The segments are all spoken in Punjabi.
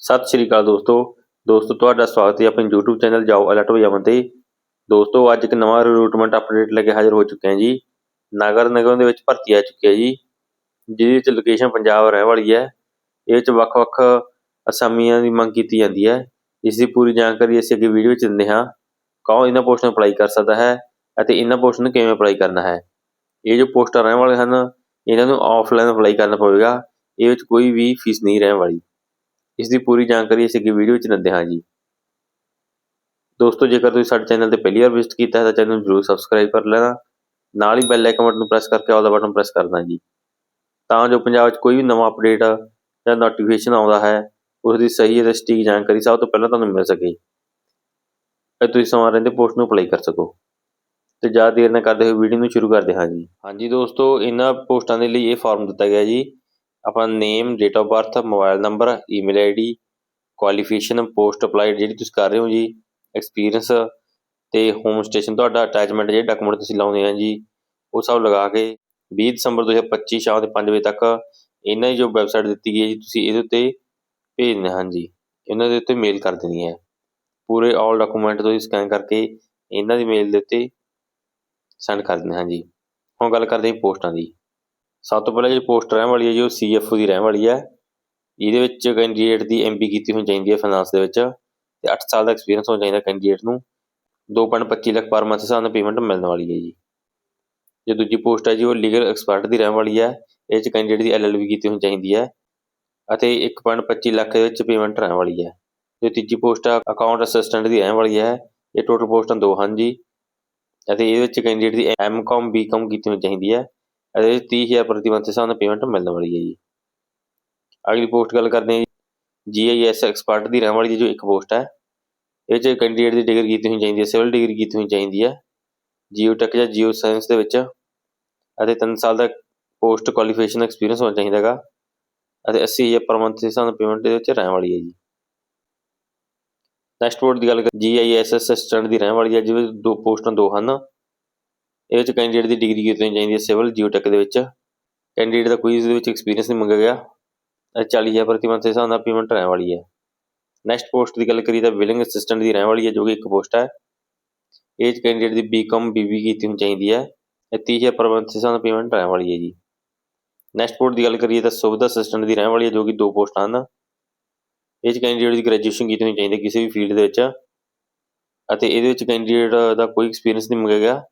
ਸਤਿ ਸ਼੍ਰੀ ਅਕਾਲ ਦੋਸਤੋ। ਦੋਸਤੋ, ਤੁਹਾਡਾ ਸਵਾਗਤ ਹੈ ਆਪਣੇ YouTube ਚੈਨਲ ਜਾਓ ਅਲਰਟ ਵਜਾਵਨ ਤੇ। ਦੋਸਤੋ, ਅੱਜ ਇੱਕ ਨਵਾਂ ਰਿਕਰੂਟਮੈਂਟ ਅਪਡੇਟ ਲੈ ਕੇ ਹਾਜ਼ਰ ਹੋ ਚੁੱਕੇ ਹਾਂ ਜੀ। ਨਗਰ ਨਿਗਮ ਦੇ ਵਿੱਚ ਭਰਤੀ ਆ ਚੁੱਕੀ ਹੈ ਜੀ, ਜਿਹਦੇ ਵਿੱਚ ਲੋਕੇਸ਼ਨ ਪੰਜਾਬ ਰਹਿ ਵਾਲੀ ਹੈ। ਇਹ ਵਿੱਚ ਵੱਖ-ਵੱਖ ਅਸਾਮੀਆਂ ਦੀ ਮੰਗ ਕੀਤੀ ਜਾਂਦੀ ਹੈ। ਇਸ ਦੀ ਪੂਰੀ ਜਾਣਕਾਰੀ ਅਸੀਂ ਅੱਗੇ ਵੀਡੀਓ ਵਿੱਚ ਦਿੰਦੇ ਹਾਂ। ਕੌਣ ਇਹਨਾਂ ਪੋਸਟ ਨੂੰ ਅਪਲਾਈ ਕਰ ਸਕਦਾ ਹੈ ਅਤੇ ਇਹਨਾਂ ਪੋਸਟ ਨੂੰ ਕਿਵੇਂ ਅਪਲਾਈ ਕਰਨਾ ਹੈ? ਇਹ ਜੋ ਪੋਸਟਾਂ ਰਹਿਣ ਵਾਲੇ ਹਨ, ਇਹਨਾਂ ਨੂੰ ਆਫਲਾਈਨ ਅਪਲਾਈ ਕਰਨਾ ਪਵੇਗਾ। ਇਹ ਵਿੱਚ ਕੋਈ ਵੀ ਫੀਸ ਨਹੀਂ ਰਹਿਣ ਵਾਲੀ। ਇਸ ਦੀ ਪੂਰੀ ਜਾਣਕਾਰੀ ਅਸੀਂ ਅੱਗੇ ਵੀਡੀਓ ਵਿੱਚ ਦਿੰਦੇ ਹਾਂ ਜੀ। ਦੋਸਤੋ, ਜੇਕਰ ਤੁਸੀਂ ਸਾਡੇ ਚੈਨਲ ਤੇ ਪਹਿਲੀ ਵਾਰ ਵਿਜ਼ਿਟ ਕੀਤਾ ਹੈ, ਤਾਂ ਚੈਨਲ ਨੂੰ ਜ਼ਰੂਰ ਸਬਸਕ੍ਰਾਈਬ ਕਰ ਲੈਣਾ। ਨਾਲ ਹੀ ਬੈਲ ਆਈਕਨ ਬਟਨ ਨੂੰ ਪ੍ਰੈਸ ਕਰਕੇ ਆਲ ਦਾ ਬਟਨ ਪ੍ਰੈਸ ਕਰਨਾ ਜੀ। ਤਾਂ ਜੋ ਪੰਜਾਬ ਵਿੱਚ ਕੋਈ ਵੀ ਨਵਾਂ ਅਪਡੇਟ ਜਾਂ ਨੋਟੀਫਿਕੇਸ਼ਨ ਆਉਂਦਾ ਹੈ ਉਸ ਦੀ ਸਹੀ ਅਤੇ ਸਟੀਕ ਜਾਣਕਾਰੀ ਸਭ ਤੋਂ ਪਹਿਲਾਂ ਤੁਹਾਨੂੰ ਮਿਲ ਸਕੇ। ਅਤੇ ਤੁਸੀਂ ਸਮਾਂ ਰਹਿੰਦੇ ਪੋਸਟ ਨੂੰ ਅਪਲਾਈ ਕਰ ਸਕੋ। ਤੇ ਜ਼ਿਆਦਾ ਦੇਰ ਨਾ ਕਰਦੇ ਹੋਏ ਵੀਡੀਓ ਨੂੰ ਸ਼ੁਰੂ ਕਰਦੇ ਹਾਂ ਜੀ। ਹਾਂਜੀ ਦੋਸਤੋ, ਇਹਨਾਂ ਪੋਸਟਾਂ ਦੇ ਲਈ ਇਹ ਫਾਰਮ ਦਿੱਤਾ ਗਿਆ ਜੀ। ਆਪਣਾ name date of birth mobile number email ID qualification post applied ਜਿਹੜੀ ਤੁਸੀਂ ਕਰ ਰਹੇ ਹੋ ਜੀ ਐਕਸਪੀਰੀਅੰਸ ਤੇ ਹੋਮ ਸਟੇਸ਼ਨ ਤੁਹਾਡਾ ਅਟੈਚਮੈਂਟ ਜਿਹੜੇ ਡਾਕੂਮੈਂਟ ਤੁਸੀਂ ਲਾਉਂਦੇ ਆ ਜੀ, ਉਹ ਸਭ ਲਗਾ ਕੇ 20 ਦਸੰਬਰ 2025 ਸ਼ਾਮ ਦੇ 5 ਵਜੇ ਤੱਕ ਇਹਨਾਂ ਦੀ ਜੋ ਵੈਬਸਾਈਟ ਦਿੱਤੀ ਗਈ ਹੈ ਜੀ, ਤੁਸੀਂ ਇਹਦੇ ਉੱਤੇ ਭੇਜਣੇ ਹਨ ਜੀ ਇਹਨਾਂ ਦੇ ਉੱਤੇ ਮੇਲ ਕਰ ਦੇਣੀ ਹੈ। ਪੂਰੇ ਆਲ ਡਾਕੂਮੈਂਟ ਤੁਸੀਂ ਸਕੈਨ ਕਰਕੇ ਇਹਨਾਂ ਦੀ ਮੇਲ ਦੇ ਉੱਤੇ ਸੈਂਡ ਕਰ ਦੇਣੇ ਹਨ ਜੀ ਹੁਣ ਗੱਲ ਕਰਦੇ ਹਾਂ ਪੋਸਟਾਂ ਦੀ। ਸਭ ਤੋਂ ਪਹਿਲਾਂ ਜਿਹੜੀ ਪੋਸਟ ਰਹਿਣ ਵਾਲੀ ਹੈ ਜੀ, ਉਹ ਸੀਐਫਓ ਦੀ ਰਹਿਣ ਵਾਲੀ ਹੈ। ਇਹਦੇ ਵਿੱਚ ਕੈਂਡੀਡੇਟ ਦੀ ਐਮਬੀ ਕੀਤੀ ਹੋਣੀ ਚਾਹੀਦੀ ਹੈ ਫਾਈਨਾਂਸ ਦੇ ਵਿੱਚ ਤੇ 8 ਸਾਲ ਦਾ ਐਕਸਪੀਰੀਅੰਸ ਹੋਣਾ ਚਾਹੀਦਾ ਕੈਂਡੀਡੇਟ ਨੂੰ। 2.25 ਲੱਖ ਪਰ ਮੰਥ ਹਿਸਾਬ ਨਾਲ ਪੇਮੈਂਟ ਮਿਲਣ ਵਾਲੀ ਹੈ ਜੀ। ਜੋ ਦੂਜੀ ਪੋਸਟ ਹੈ ਜੀ, ਉਹ ਲੀਗਲ ਐਕਸਪਰਟ ਦੀ ਰਹਿਣ ਵਾਲੀ ਹੈ। ਇਹ ਚ ਕੈਂਡੀਡੇਟ ਦੀ ਐਲਐਲਬੀ ਕੀਤੀ ਹੋਣੀ ਚਾਹੀਦੀ ਹੈ ਅਤੇ 1.25 ਲੱਖ ਦੇ ਵਿੱਚ ਪੇਮੈਂਟ ਰਹਿਣ ਵਾਲੀ ਹੈ। ਜੋ ਤੀਜੀ ਪੋਸਟ ਆ ਅਕਾਊਂਟ ਅਸਿਸਟੈਂਟ ਦੀ ਰਹਿਣ ਵਾਲੀ ਹੈ। ਇਹ ਟੋਟਲ ਪੋਸਟਾਂ ਦੋ ਹਨ ਜੀ ਅਤੇ ਇਹਦੇ ਵਿੱਚ ਕੈਂਡੀਡੇਟ ਦੀ ਐਮਕਾਮ ਬੀਕਾਮ ਕੀਤੀ ਹੋਣੀ ਚਾਹੀਦੀ ਹੈ। ਇਹਦੇ ਵਿੱਚ 30000 ਪ੍ਰਤੀ ਮੰਥ ਸਾਨੂੰ ਪੇਮੈਂਟ ਮਿਲਣ ਵਾਲੀ ਹੈ ਜੀ। ਅਗਲੀ ਪੋਸਟ ਗੱਲ ਕਰਦੇ ਹਾਂ ਜੀਆਈਐਸ ਐਕਸਪਰਟ ਦੀ ਰਹਿਣ ਵਾਲੀ ਜੋ ਇੱਕ ਪੋਸਟ ਹੈ, ਇਹ 'ਚ ਕੈਂਡੀਡੇਟ ਦੀ ਡਿਗਰੀ ਕੀਤੀ ਹੋਣੀ ਚਾਹੀਦੀ ਹੈ ਸਿਵਲ ਡਿਗਰੀ ਕੀਤੀ ਹੋਣੀ ਚਾਹੀਦੀ ਹੈ ਜੀਓ ਟੈਕ ਜਾਂ ਜੀਓ ਸਾਇੰਸ ਦੇ ਵਿੱਚ, ਅਤੇ 3 ਸਾਲ ਦਾ ਪੋਸਟ ਕੁਆਲੀਫਿਕੇਸ਼ਨ ਐਕਸਪੀਰੀਅੰਸ ਹੋਣਾ ਚਾਹੀਦਾ ਹੈਗਾ, ਅਤੇ 80000 ਪਰ ਮੰਥ ਦੀ ਸਾਨੂੰ ਪੇਮੈਂਟ ਦੇ ਵਿੱਚ ਰਹਿਣ ਵਾਲੀ ਹੈ ਜੀ। ਨੈਕਸਟ ਬੋਰਡ ਦੀ ਗੱਲ ਕਰ ਜੀਆਈਐਸ ਅਸਿਸਟੈਂਟ ਦੀ ਰਹਿਣ ਵਾਲੀ ਹੈ ਜਿਵੇਂ ਦੋ ਪੋਸਟਾਂ ਦੋ ਹਨ। ਇਹ ਵਿੱਚ ਕੈਂਡੀਡੇਟ ਦੀ ਡਿਗਰੀ ਕੀਤੀ ਹੋਣੀ ਚਾਹੀਦੀ ਹੈ ਸਿਵਲ ਜੀਓਟੈਕ ਦੇ ਵਿੱਚ। ਕੈਂਡੀਡੇਟ ਦਾ ਕੋਈ ਇਸ ਦੇ ਵਿੱਚ ਐਕਸਪੀਰੀਅੰਸ ਨਹੀਂ ਮੰਗਿਆ ਗਿਆ। ਅਤੇ 40000 ਪ੍ਰਤੀ ਮੰਥ ਦੇ ਹਿਸਾਬ ਨਾਲ ਪੇਮੈਂਟ ਰਹਿਣ ਵਾਲੀ ਹੈ। ਨੈਕਸਟ ਪੋਸਟ ਦੀ ਗੱਲ ਕਰੀਏ ਤਾਂ ਬਿਲਿੰਗ ਅਸਿਸਟੈਂਟ ਦੀ ਰਹਿਣ ਵਾਲੀ ਹੈ, ਜੋ ਕਿ ਇੱਕ ਪੋਸਟ ਹੈ। ਇਹ 'ਚ ਕੈਂਡੀਡੇਟ ਦੀ ਬੀਕਾਮ ਬੀਬੀ ਕੀਤੀ ਹੋਣੀ ਚਾਹੀਦੀ ਹੈ। ਇਹ 30000 ਪਰ ਮੰਥ ਦੇ ਹਿਸਾਬ ਨਾਲ ਪੇਮੈਂਟ ਰਹਿਣ ਵਾਲੀ ਹੈ ਜੀ। ਨੈਕਸਟ ਪੋਸਟ ਦੀ ਗੱਲ ਕਰੀਏ ਤਾਂ ਸੁਵਿਧਾ ਅਸਿਸਟੈਂਟ ਦੀ ਰਹਿਣ ਵਾਲੀ ਹੈ, ਜੋ ਕਿ ਦੋ ਪੋਸਟਾਂ ਹਨ। ਇਹ 'ਚ ਕੈਂਡੀਡੇਟ ਦੀ ਗ੍ਰੈਜੂਏਸ਼ਨ ਕੀਤੀ ਹੋਣੀ ਚਾਹੀਦੀ ਹੈ ਕਿਸੇ ਵੀ ਫੀਲਡ ਦੇ ਵਿੱਚ। ਅਤੇ ਇਹਦੇ ਵਿੱਚ ਕੈਂਡੀਡੇਟ ਦਾ ਕੋਈ ਐਕਸਪੀਰੀਅੰਸ ਨਹੀਂ ਮੰਗਿਆ ਗਿਆ।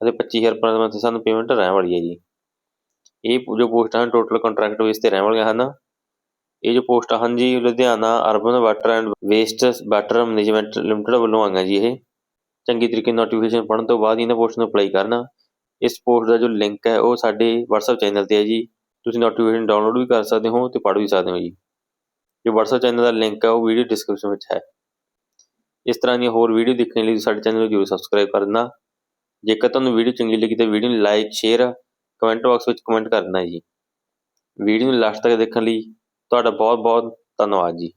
ਅਤੇ 25000 ਪਰ ਮੰਥ ਸਾਨੂੰ ਪੇਮੈਂਟ ਰਹਿਣ ਵਾਲੀ ਹੈ ਜੀ। ਇਹ ਜੋ ਪੋਸਟਾਂ ਹਨ ਟੋਟਲ ਕੰਟਰੈਕਟ ਬੇਸ ਤੇ ਰਹਿਣ ਵਾਲੀਆਂ ਹਨ। ਇਹ ਜੋ ਪੋਸਟਾਂ ਹਨ ਜੀ Ludhiana urban water and waste water management limited ਵੱਲੋਂ ਆਈਆਂ ਜੀ ਇਹ। ਚੰਗੀ ਤਰੀਕੇ ਨੋਟੀਫਿਕੇਸ਼ਨ ਪੜ੍ਹਨ ਤੋਂ ਬਾਅਦ ਇਹਨਾਂ ਪੋਸਟ ਨੂੰ ਅਪਲਾਈ ਕਰਨਾ। ਇਸ ਪੋਸਟ ਦਾ ਜੋ ਲਿੰਕ ਹੈ, ਉਹ ਸਾਡੇ WhatsApp ਚੈਨਲ ਤੇ ਹੈ ਜੀ। ਤੁਸੀਂ ਨੋਟੀਫਿਕੇਸ਼ਨ ਡਾਊਨਲੋਡ ਵੀ ਕਰ ਸਕਦੇ ਹੋ ਤੇ ਪੜ੍ਹ ਵੀ ਸਕਦੇ ਹੋ ਜੀ। ਜੋ WhatsApp ਚੈਨਲ ਦਾ ਲਿੰਕ ਹੈ, ਉਹ ਵੀਡੀਓ ਡਿਸਕ੍ਰਿਪਸ਼ਨ ਵਿੱਚ ਹੈ। ਇਸ ਤਰ੍ਹਾਂ ਦੀਆਂ ਹੋਰ ਵੀਡੀਓ ਦੇਖਣ ਲਈ ਸਾਡੇ ਚੈਨਲ ਨੂੰ ਜ਼ਰੂਰ ਸਬਸਕ੍ਰਾਈਬ ਕਰ ਦੇਣਾ ਜੇਕਰ ਤੁਹਾਨੂੰ ਵੀਡੀਓ ਚੰਗੀ ਲੱਗੀ ਤਾਂ ਵੀਡੀਓ ਨੂੰ ਲਾਈਕ, ਸ਼ੇਅਰ ਕਮੈਂਟ ਬਾਕਸ ਵਿੱਚ ਕਮੈਂਟ ਕਰ ਦੇਣਾ ਜੀ। ਵੀਡੀਓ ਨੂੰ ਲਾਸਟ ਤੱਕ ਦੇਖਣ ਲਈ ਤੁਹਾਡਾ ਬਹੁਤ ਬਹੁਤ ਧੰਨਵਾਦ ਜੀ।